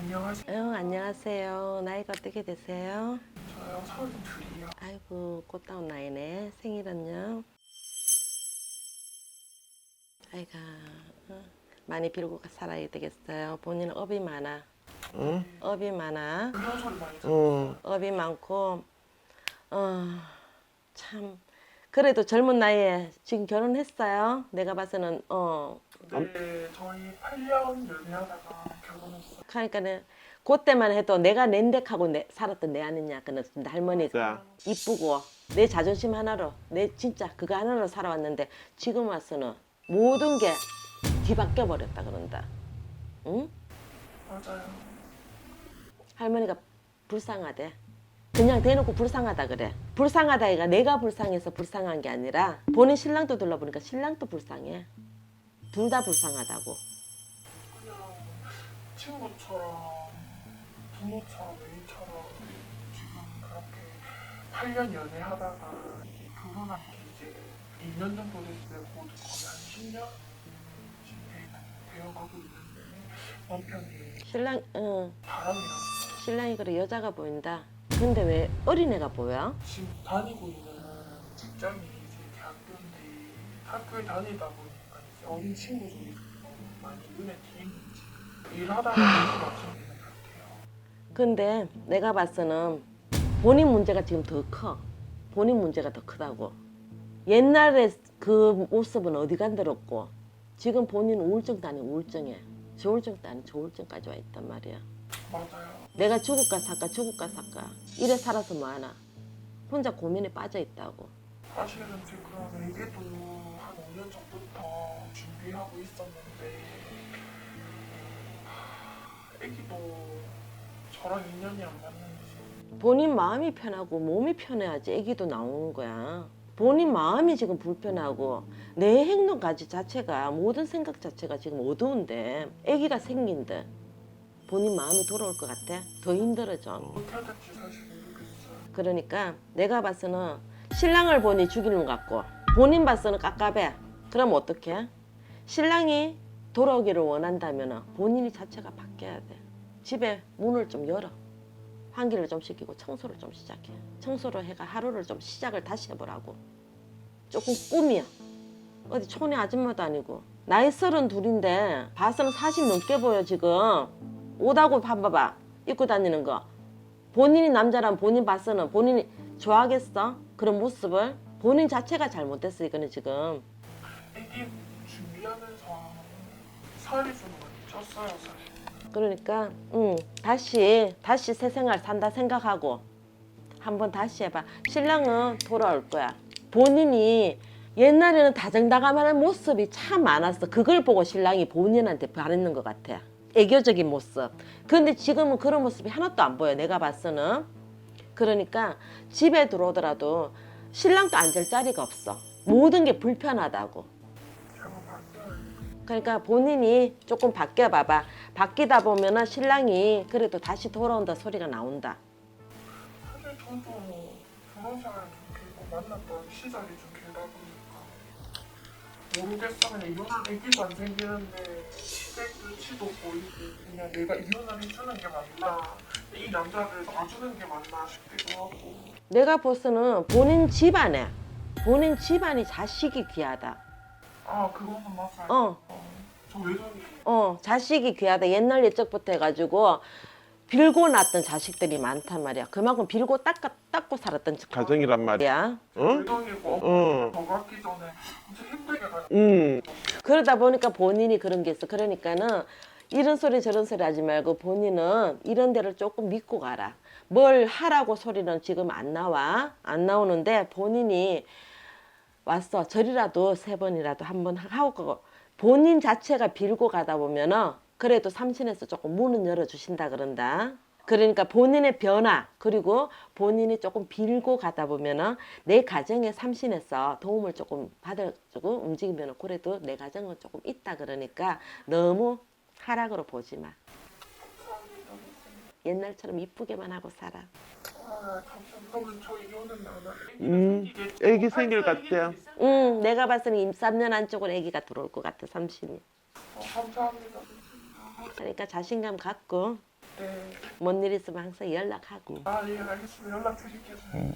안녕하세요. 어, 안녕하세요. 나이가 어떻게 되세요? 저요 서른 둘이요. 아이고 꽃다운 나이네. 생일은요? 아이가 어, 많이 빌고 살아야 되겠어요. 본인은 업이 많아. 응? 업이 많아. 그런 소리 많이 들어요. 응. 업이 많고 어, 참 그래도 젊은 나이에 지금 결혼했어요. 내가 봐서는 어 네, 저희 8년 연애하다가 결혼했어요. 그러니까는 그때만 해도 내가 낸덱하고 내, 살았던 내 아니냐 그는 할머니 자, 이쁘고 내 자존심 하나로 내 진짜 그거 하나로 살아왔는데 지금 와서는 모든 게 뒤바뀌어 버렸다 그런다. 응? 맞아요. 할머니가 불쌍하대. 그냥 대놓고 불쌍하다 그래. 불쌍하다가 내가 불쌍해서 불쌍한 게 아니라 본인 신랑도 둘러보니까 신랑도 불쌍해. 둘 다 불쌍하다고. 그냥 친구처럼 부모처럼 애인처럼 지금 그렇게 8년 연애하다가 결혼한 게 이제 2년 정도 됐어요. 곧 거의 한 10년 지금 돼- 되어가고 있는데 남편이 신랑, 응, 바람이라서 신랑이 그래 여자가 보인다. 근데 왜 어린애가 보여? 지금 다니고 있는 직장이 이제 대학교인데 학교에 다니다 보니 어린 친구들이 많이 눈에 띄는지 일하다가 눈이 맞춰지는 것 같아요. 근데 내가 봐서는 본인 문제가 지금 더 커. 본인 문제가 더 크다고. 옛날에 그 모습은 어디 간들었고 지금 본인 우울증도 아니고 우울증에 조울증도 아니고 조울증까지 와 있단 말이야. 맞아요. 내가 죽을까 살까 죽을까 살까 이래 살아서 뭐하나 혼자 고민에 빠져 있다고. 사실은 지금 애기도 한 5년 전부터 준비하고 있었는데 하, 애기도 저랑 인연이 안 맞는지 본인 마음이 편하고 몸이 편해야지 아기도 나오는 거야. 본인 마음이 지금 불편하고 내 행동까지 자체가 모든 생각 자체가 지금 어두운데 아기가 생긴데 본인 마음이 돌아올 것 같아? 더 힘들어져. 사실 모르겠어요. 그러니까 내가 봐서는 신랑을 보니 죽이는 것 같고 본인 봐서는 깝깝해. 그럼 어떡해? 신랑이 돌아오기를 원한다면 본인이 자체가 바뀌어야 돼. 집에 문을 좀 열어. 환기를 좀 시키고 청소를 좀 시작해. 청소를 해가 하루를 좀 시작을 다시 해보라고. 조금 꿈이야. 어디 촌의 아줌마도 아니고 나이 서른 둘인데 봐서는 40 넘게 보여 지금. 옷하고 봐봐봐 입고 다니는 거. 본인이 남자라면 본인 봐서는 본인이 좋아하겠어? 그런 모습을 본인 자체가 잘못됐어 이거는 지금 애기 준비하면서 살이 좀 많이 쪘어요 사실. 그러니까 응 다시 다시 새 생활 산다 생각하고 한번 다시 해봐. 신랑은 돌아올 거야. 본인이 옛날에는 다정다감하는 모습이 참 많았어. 그걸 보고 신랑이 본인한테 바랬는 것 같아. 애교적인 모습. 근데 지금은 그런 모습이 하나도 안 보여 내가 봤서는. 그러니까 집에 들어오더라도 신랑도 앉을 자리가 없어. 모든 게 불편하다고. 그러니까 본인이 조금 바뀌어 봐봐. 바뀌다 보면은 신랑이 그래도 다시 돌아온다 소리가 나온다. 사실 저도 결혼 생활 좀 길고 만났던 시절이 좀 길다 보니까 모르겠어 그냥 이혼한 애기도 안 생기는데 시댁 눈치도 보이고 그냥 내가 이혼을 해주는 게 맞나 이 남자를 놔주는 게 맞나 싶기도 하고 내가 보서는 본인 집안에 본인 집안이 자식이 귀하다. 아 그거는 맞아요 어, 저 외동이 어, 자식이 귀하다. 옛날 옛적부터 해가지고 빌고 낳았던 자식들이 많단 말이야. 그만큼 빌고 닦아, 닦고 살았던 가정이란 말이야. 응? 외동이고 응. 저 갖기 전에 진짜 힘들게 가요 응. 그러다 보니까 본인이 그런 게 있어. 그러니까는 이런 소리 저런 소리 하지 말고 본인은 이런 데를 조금 믿고 가라. 뭘 하라고 소리는 지금 안 나와. 안 나오는데 본인이 왔어. 저리라도 세 번이라도 한 번 하고 본인 자체가 빌고 가다 보면은 그래도 삼신에서 조금 문은 열어주신다 그런다. 그러니까 본인의 변화 그리고 본인이 조금 빌고 가다 보면은 내 가정에 삼신에서 도움을 조금 받아주고 움직이면 그래도 내 가정은 조금 있다 그러니까 너무 하락으로 보지 마. 옛날처럼 이쁘게만 하고 살아. 아. 음, 애기 생길 같아요. 응, 내가 봤을 때는 3년 안쪽으로 아기가 들어올 것 같아 삼신이. 어, 감사합니다. 그러니까 자신감 갖고 네. 뭔 일 있으면 항상 연락하고. 아, 예, 알겠습니다. 연락 드릴게요. 네.